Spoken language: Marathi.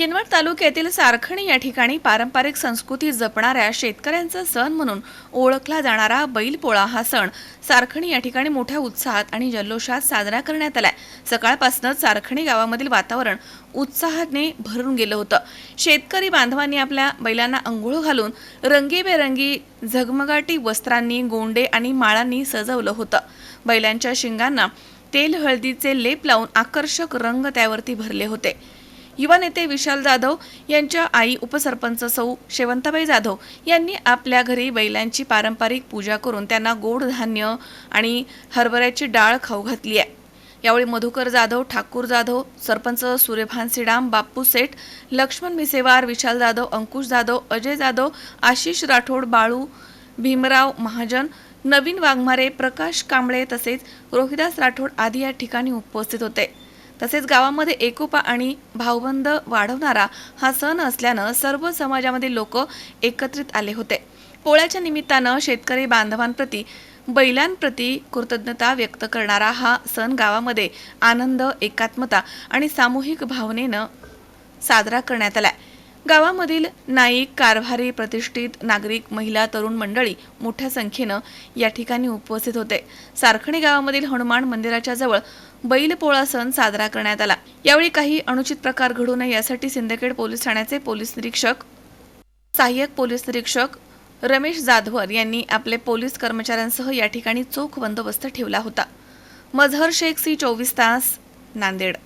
किनवट तालुक्यातील सारखणी या ठिकाणी पारंपरिक संस्कृती जपणाऱ्या शेतकऱ्यांचा सण म्हणून ओळखला जाणारा बैलपोळा हा सण सारखणी या ठिकाणी मोठ्या उत्साहात आणि जल्लोषात साजरा करण्यात आलाय. सकाळपासूनच सारखणी गावामधील वातावरण उत्साहाने भरून गेलं होतं. शेतकरी बांधवांनी आपल्या बैलांना अंघोळ घालून रंगीबेरंगी झगमगाटी वस्त्रांनी गोंडे आणि माळांनी सजवलं होतं. बैलांच्या शिंगांना तेल हळदीचे लेप लावून आकर्षक रंग त्यावरती भरले होते. युवा नेते विशाल जाधव यांच्या आई उपसरपंच सौ शेवंताबाई जाधव यांनी आपल्या घरी बैलांची पारंपरिक पूजा करून त्यांना गोड धान्य आणि हरभऱ्याची डाळ खाऊ घातली आहे. यावेळी मधुकर जाधव ठाकूर जाधव सरपंच सूर्यभान सिडाम बाप्पू सेठ लक्ष्मण मिसेवार विशाल जाधव अंकुश जाधव अजय जाधव आशिष राठोड बाळू भीमराव महाजन नवीन वाघमारे प्रकाश कांबळे तसेच रोहिदास राठोड आदी या ठिकाणी उपस्थित होते. तसेच गावामध्ये एकोपा आणि भावबंध वाढवणारा हा सण असल्यानं सर्व समाजामधील लोक एकत्रित आले होते. पोळ्याच्या निमित्तानं शेतकरी बांधवांप्रती बैलांप्रती कृतज्ञता व्यक्त करणारा हा सण गावामध्ये आनंद एकात्मता आणि सामूहिक भावनेनं साजरा करण्यात आलाय. गावामधील नाईक कारभारी प्रतिष्ठित नागरिक महिला तरुण मंडळी मोठ्या संख्येनं या ठिकाणी उपस्थित होते. सारखणी गावामधील हनुमान मंदिराच्या जवळ बैलपोळा सण साजरा करण्यात आला. यावेळी काही अनुचित प्रकार घडू नये यासाठी सिंदखेड पोलीस ठाण्याचे पोलीस निरीक्षक सहाय्यक पोलीस निरीक्षक रमेश जाधवर यांनी आपले पोलीस कर्मचाऱ्यांसह या ठिकाणी चोख बंदोबस्त ठेवला होता. मझहर शेख सी चोवीस तास नांदेड.